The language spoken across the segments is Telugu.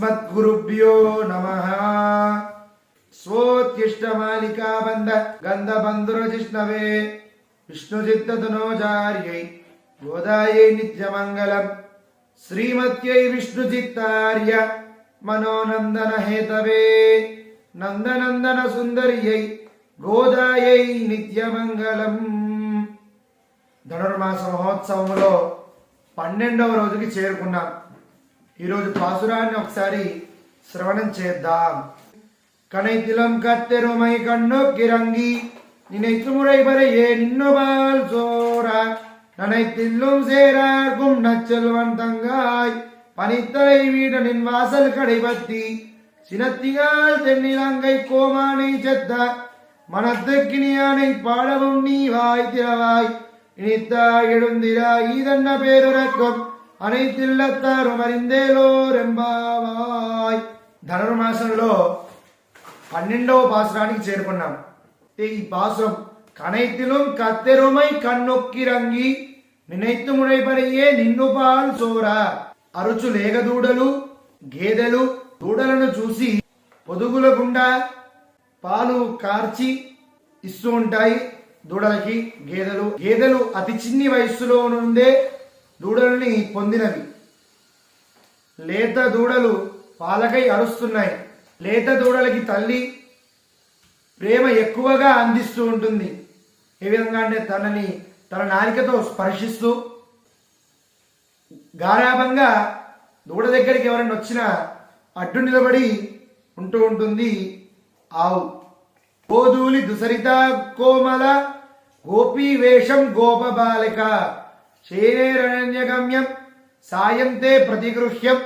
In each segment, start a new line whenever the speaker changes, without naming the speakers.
ఓం అస్మద్గురుభ్యో నమ స్వోత్తిష్టమాలికాబంధ గంధబంధురజిష్ణవే విష్ణుచిత్తతనోజార్యై గోదాయై నిత్యమంగళం శ్రీమత్యై విష్ణుచిత్తార్య మనోనందన హేతవే నందనందన సుందర్యై గోదాయై నిత్యమంగళం ధనుర్మాస మహోత్సవంలో పన్నెండవ రోజుకి చేరుకున్నాం। ఈరోజు పాసురాన్ని ఒకసారి శ్రవణం చేద్దాం கனைத்திலம் கத்தெருமை கண்ணொக்கிறங்கி நினைத்துமுறை வரையே நின்னுபால் சோரா நனைத்தில்லும் சேரார்க்கும் நச்செல்வன் தங்காய் பனித்தலை வீடனின் வாசல் கடைபத்தி சினத்திகால் தென்னிலங்கை கோமானை செத்த மனத்துக்கினியானை பாடவும் நீ வாய் திறவாய் இனித்தா எழுந்திரா ஈதன்ன பேருறக்கம் அனைத்தில்லத்தாரும் அறிந்தேலோரெம்பாவாய். ధనుర్మాసంలో పన్నెండవ పాసరానికి చేరుకున్నాం ఈ పాసం కనైతిలం కత్తెరుమై కన్నొక్కి రంగి నినైత్తు మునైపడియే నిన్ను పాలు చోరా అరుచు లేగదూడలు గేదెలు దూడలను చూసి పొదుగుల గుండా పాలు కార్చి ఇస్తూ ఉంటాయి దూడలకి గేదెలు గేదెలు అతి చిన్ని వయస్సులో నుండే దూడల్ని పొందినవి. లేత దూడలు పాలకై అరుస్తున్నాయి. లేత దూడలకి తల్లి ప్రేమ ఎక్కువగా అందిస్తూ ఉంటుంది. ఏ విధంగా అంటే తనని తన నాలికతో స్పర్శిస్తూ గారాభంగా దూడ దగ్గరికి ఎవరైనా వచ్చినా అడ్డు నిలబడి ఉంటూ ఉంటుంది. ఆవు. గోధూలి దుసరిత కోమల గోపీ వేషం గోపబాలిక శేనేరణ్యగమ్యం సాయంతే ప్రతిగృహ్యం.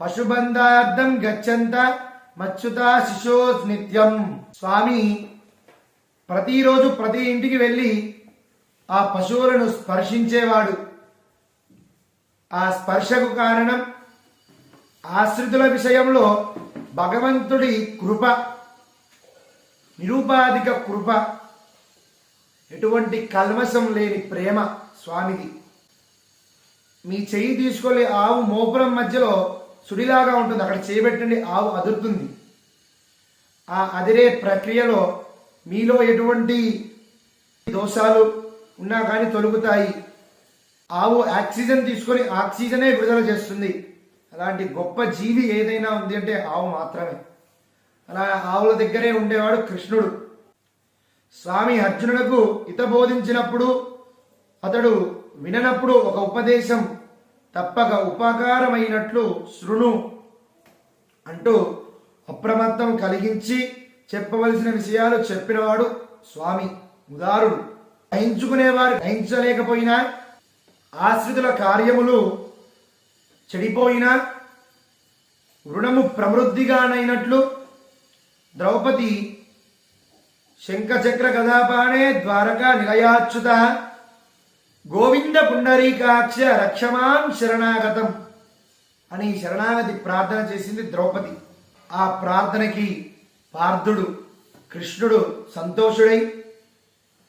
పశుబంధార్థం గచ్చంత మచ్చుత శిశో నిత్యం. స్వామి ప్రతిరోజు ప్రతి ఇంటికి వెళ్ళి ఆ పశువులను స్పర్శించేవాడు. ఆ స్పర్శకు కారణం ఆశ్రితుల విషయంలో భగవంతుడి కృప నిరూపాధిక కృప. ఎటువంటి కల్మషం లేని ప్రేమ స్వామిది మీ చెయ్యి తీసుకొని ఆవు మోపురం మధ్యలో సుడిలాగా ఉంటుంది. అక్కడ చేయబెట్టండి ఆవు అదురుతుంది. ఆ అదిరే ప్రక్రియలో మీలో ఎటువంటి దోషాలు ఉన్నా కానీ తొలుగుతాయి. ఆవు ఆక్సిజన్ తీసుకొని ఆక్సిజనే విడుదల చేస్తుంది. అలాంటి గొప్ప జీవి ఏదైనా ఉంది అంటే ఆవు మాత్రమే. అలా ఆవుల దగ్గరే ఉండేవాడు కృష్ణుడు. స్వామి అర్జునులకు హిత బోధించినప్పుడు అతడు విననప్పుడు ఒక ఉపదేశం తప్పక ఉపకారమైనట్లు శృణు అంటూ అప్రమత్తం కలిగించి చెప్పవలసిన విషయాలు చెప్పినవాడు స్వామి ఉదారుడు. గ్రహించుకునేవారు గ్రహించలేకపోయినా ఆశ్రితుల కార్యములు చెడిపోయినా రుణము ప్రవృద్ధిగానైనట్లు ద్రౌపది శంఖచక్ర గదాపాణే ద్వారకా నిలయాచ్యుత గోవింద పుండరీకాక్ష రక్షమాం శరణాగతం అని శరణాగతి ప్రార్థన చేసింది ద్రౌపది. ఆ ప్రార్థనకి పార్థుడు కృష్ణుడు సంతోషుడై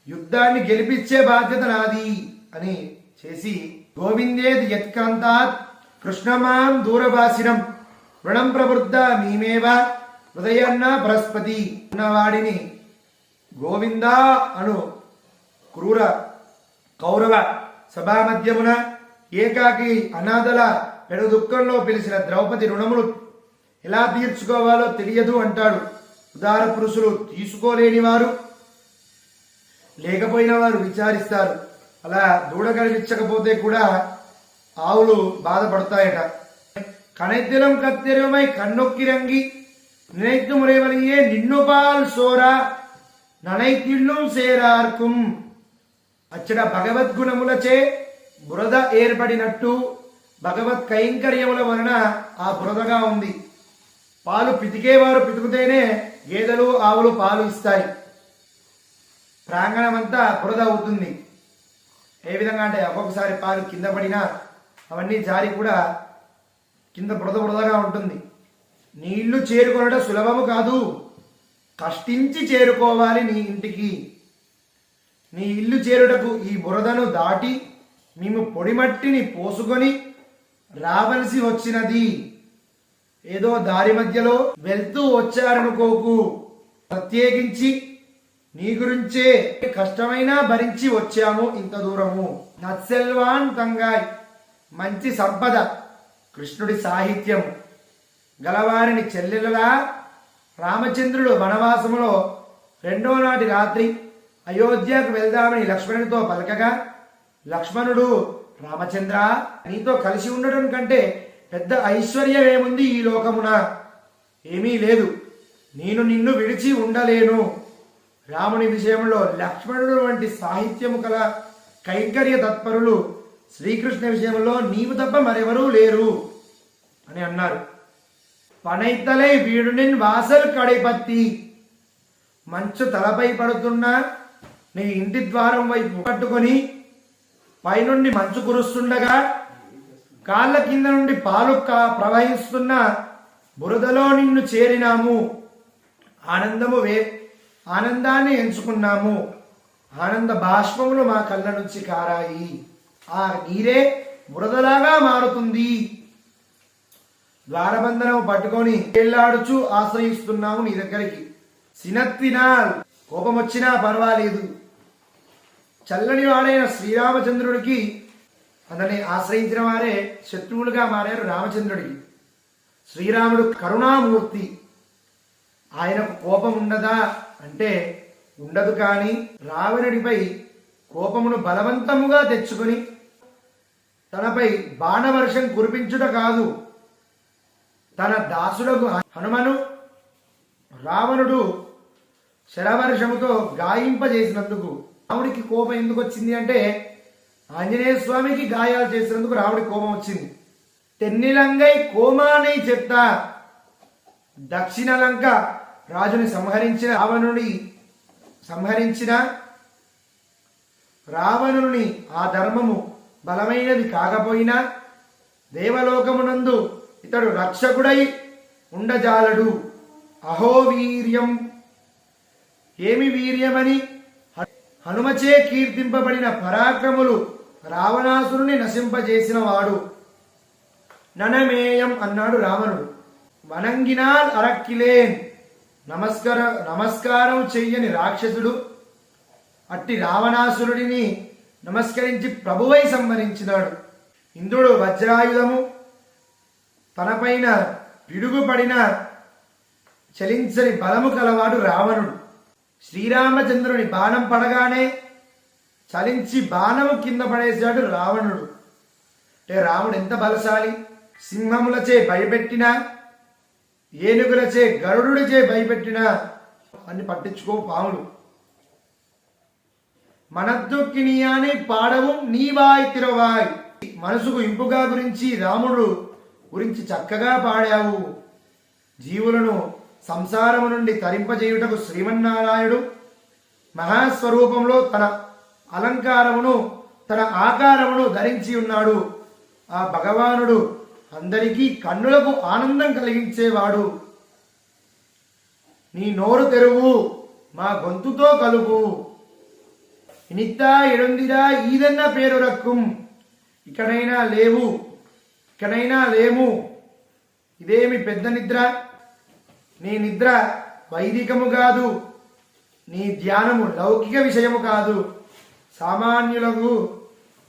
యుద్ధాన్ని గెలిపించే బాధ్యత నాది అని చేసి గోవిందేది యత్కాంతాత్ కృష్ణమాం దూరభాసినం రుణం ప్రవృద్ధ మీమేవ హృదయాన్న బృహస్పతి ఉన్నవాడిని గోవిందా అను క్రూర కౌరవ సభామధ్యమున ఏకాకి అనాథల పెను దుఃఖంలో పిలిచిన ద్రౌపది రుణములు ఎలా తీర్చుకోవాలో తెలియదు అంటాడు ఉదార పురుషులు తీసుకోలేని వారు లేకపోయిన వారు విచారిస్తారు అలా దూడ కనిపించకపోతే కూడా ఆవులు బాధపడతాయట కనెత్తిలం కత్తెరమై కన్నొక్కిరంగి நினைத்து முறைவழியே నిన్నుపాల్ సోరా ననైతిల్లు సేరార్కుం అచ్చట భగవద్గుణములచే బురద ఏర్పడినట్టు భగవత్ కైంకర్యముల వలన ఆ బురదగా ఉంది. పాలు పితికేవారు పితుకుతేనే గేదెలు ఆవులు పాలు ఇస్తాయి. ప్రాంగణమంతా బురద అవుతుంది. ఏ విధంగా అంటే ఒక్కొక్కసారి పాలు కింద పడినా అవన్నీ జారి కూడా కింద బురద బురదగా ఉంటుంది. నీళ్ళు చేరుకొనడం సులభము కాదు. కష్టించి చేరుకోవాలి నీ ఇంటికి. నీ ఇల్లు చేరుటకు ఈ బురదను దాటి మేము పొడిమట్టిని పోసుకొని రావలసి వచ్చినది. ఏదో దారి మధ్యలో వెళ్తూ వచ్చారనుకోకు. ప్రత్యేకించి నీ గురించే కష్టమైనా భరించి వచ్చాము ఇంత దూరము. నత్సెల్వాన్ తంగాయ్ మంచి సంపద కృష్ణుడి సాహిత్యం. గలవారిని చెల్లెలలా రామచంద్రుడు వనవాసములో రెండో నాటి రాత్రి అయోధ్యకు వెళ్దామని లక్ష్మణుడితో పలకగా లక్ష్మణుడు రామచంద్ర నీతో కలిసి ఉండడం కంటే పెద్ద ఐశ్వర్యం ఏముంది ఈ లోకమున? ఏమీ లేదు. నేను నిన్ను విడిచి ఉండలేను. రాముని విషయంలో లక్ష్మణుడు వంటి సాహిత్యము కల కైంకర్య తత్పరులు శ్రీకృష్ణ విషయంలో నీవు తప్ప మరెవరూ లేరు అని అన్నారు. పనైతలై వీడునిన్ వాసల్ కడైపత్తి. మంచు తలపై పడుతున్నా నీ ఇంటి ద్వారం వైపు పట్టుకొని పైనుండి మంచు కురుస్తుండగా కాళ్ళ కింద నుండి పాలు ప్రవహిస్తున్న బురదలో నిన్ను చేరినాము. ఆనందము వే ఆనందాన్ని ఎంచుకున్నాము. ఆనంద బాష్పములు మా కళ్ళ నుంచి కారాయి. ఆ నీరే బురదలాగా మారుతుంది. ద్వారబంధనం పట్టుకొని వెళ్ళాడుచు ఆశ్రయిస్తున్నాము నీ దగ్గరికి. సినత్తినాల్ కోపం వచ్చినా పర్వాలేదు. చల్లని వాడైన శ్రీరామచంద్రుడికి అతన్ని ఆశ్రయించిన వారే శత్రువులుగా మారారు రామచంద్రుడికి. శ్రీరాముడు కరుణామూర్తి. ఆయనకు కోపం ఉండదా అంటే ఉండదు కానీ రావణుడిపై కోపమును బలవంతముగా తెచ్చుకుని తనపై బాణవర్షం కురిపించుట కాదు. తన దాసులకు హనుమను రావణుడు శరవర్షముతో గాయింపజేసినందుకు రాముడికి కోపం ఎందుకు వచ్చింది అంటే ఆంజనేయ స్వామికి గాయాలు చేసినందుకు రాముడి కోపం వచ్చింది. తెన్నిలంగై కోమాని చెప్తా దక్షిణ లంక రాజుని సంహరించిన రావణుని సంహరించిన రావణుని ఆ ధర్మము బలమైనది కాకపోయినా దేవలోకమునందు ఇతడు రక్షకుడై ఉండజాలడు. అహో వీర్యం. ఏమి వీర్యమని? హనుమచే కీర్తింపబడిన పరాక్రములు రావణాసురుని నశింపజేసిన వాడు ననమేయం అన్నాడు రావణుడు. వనంగినాల్ అరక్కిలేన్. నమస్కార నమస్కారం చెయ్యని రాక్షసుడు. అట్టి రావణాసురుడిని నమస్కరించి ప్రభువై సంహరించినాడు. ఇంద్రుడు వజ్రాయుధము. తనపైన పిడుగుపడిన చలించని బలము కలవాడు రావణుడు. శ్రీరామచంద్రుని బాణం పడగానే చలించి బాణము కింద పడేశాడు రావణుడు. అంటే రాముడు ఎంత బలశాలి? సింహములచే భయపెట్టినా ఏనుగులచే గరుడుచే భయపెట్టినా అని పట్టించుకో పాములు. మనద్దుక్కినియాని పాడవు నీవాయ్ తిరవాయ్. మనసుకు ఇంపుగా గురించి రాముడు గురించి చక్కగా పాడావు. జీవులను సంసారము నుండి తరింపజేయుటకు శ్రీమన్నారాయణుడు మహాస్వరూపంలో తన అలంకారమును తన ఆకారమును ధరించి ఉన్నాడు. ఆ భగవానుడు అందరికీ కన్నులకు ఆనందం కలిగించేవాడు. నీ నోరు తెరువు మా గొంతుతో కలుపు. ఇనిత్తా ఎడొందిరా ఈదన్న పేరు రక్కుం. ఇక్కడైనా లేవు ఇక్కడైనా లేము. ఇదేమి పెద్ద నిద్ర? నీ నిద్ర వైదికము కాదు నీ ధ్యానము లౌకిక విషయము కాదు. సామాన్యులకు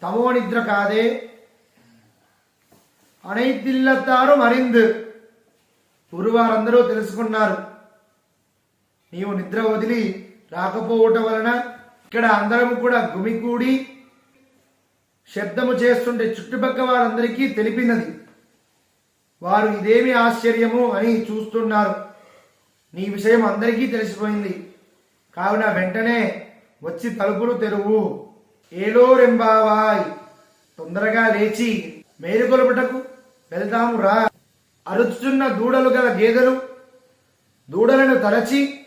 తమో నిద్ర కాదే. అనైతిల్లతారు మరింద్. గురువారందరూ తెలుసుకున్నారు. నీవు నిద్ర వదిలి రాకపోవటం వలన ఇక్కడ అందరం కూడా గుమికూడి శబ్దము చేస్తుంటే చుట్టుపక్క వారందరికీ తెలిపినది. వారు ఇదేమి ఆశ్చర్యము అని చూస్తున్నారు. నీ విషయం అందరికీ తెలిసిపోయింది. కావున వెంటనే వచ్చి తలుపులు తెరువు. ఏలో రెంబావాయ్. తొందరగా లేచి మేలుకొలుపుటకు వెళ్దాము రా. అరుచుచున్న దూడలు గల గేదెలు దూడలను తరచి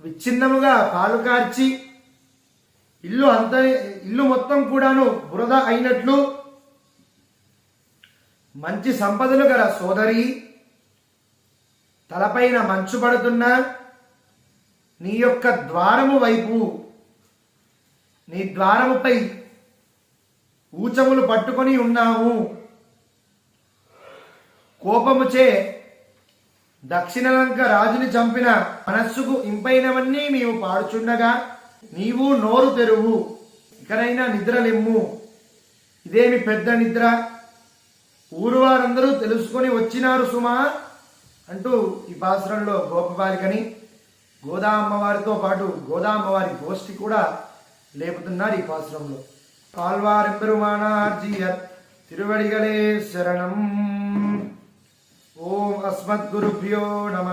విచ్ఛిన్నముగా పాలు కార్చి ఇల్లు అంత ఇల్లు మొత్తం కూడాను బురద అయినట్లు మంచి సంపదలు గల సోదరి తలపైన మంచు పడుతున్న నీ యొక్క ద్వారము వైపు నీ ద్వారముపై ఊచములు పట్టుకొని ఉన్నాము కోపముచే దక్షిణలంక రాజుని చంపిన మనస్సుకు ఇంపైనవన్నీ మేము పాడుచుండగా నీవు నోరు తెరువు ఇకనైనా నిద్రలెమ్ము ఇదేమి పెద్ద నిద్ర? ఊరు వారందరూ తెలుసుకొని వచ్చినారు సుమా. అంటూ ఈ పాసురంలో గోపబాలికని గోదా అమ్మవారితో పాటు గోదా అమ్మవారి గోష్ఠి కూడా లేపుతున్నారు ఈ పాసురంలో ఆళ్వారెంబెరుమానార్జీయర్ తిరువడిగలే శరణం. ఓం అస్మద్గురుభ్యో నమ.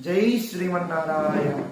జై శ్రీమన్నారాయణ.